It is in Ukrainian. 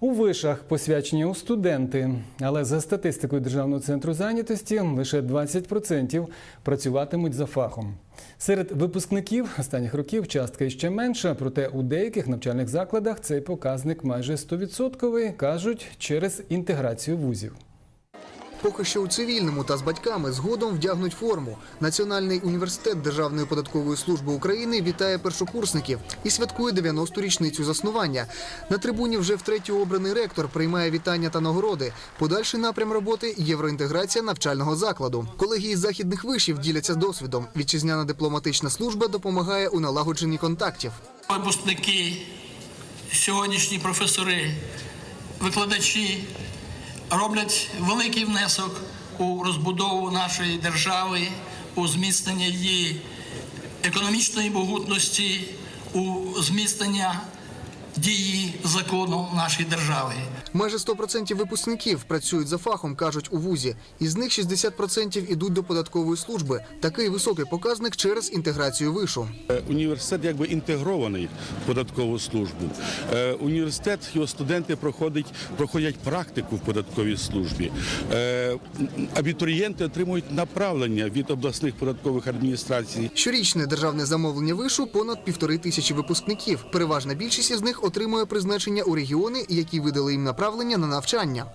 У вишах посвячені у студенти, але за статистикою Державного центру зайнятості лише 20% працюватимуть за фахом. Серед випускників останніх років частка іще менша, проте у деяких навчальних закладах цей показник майже 100%, кажуть, через інтеграцію вузів. Поки що у цивільному та з батьками згодом вдягнуть форму. Національний університет Державної податкової служби України вітає першокурсників і святкує 90-ту річницю заснування. На трибуні вже втретє обраний ректор приймає вітання та нагороди. Подальший напрям роботи євроінтеграція навчального закладу. Колеги із західних вишів діляться досвідом. Вітчизняна дипломатична служба допомагає у налагодженні контактів. випускники, сьогоднішні професори, викладачі роблять великий внесок у розбудову нашої держави, у зміцнення її економічної могутності, у зміцнення дії закону нашої держави. Майже 100% випускників працюють за фахом, кажуть у вузі. Із них 60% ідуть до податкової служби. Такий високий показник через інтеграцію вишу. Е, Університет якби інтегрований в податкову службу. Е, Університет, його студенти проходять, проходять практику в податковій службі. Е, Абітурієнти отримують направлення від обласних податкових адміністрацій. Щорічне державне замовлення вишу понад півтори тисячі випускників. Переважна більшість із них отримує призначення у регіони, які видали їм направлення на навчання.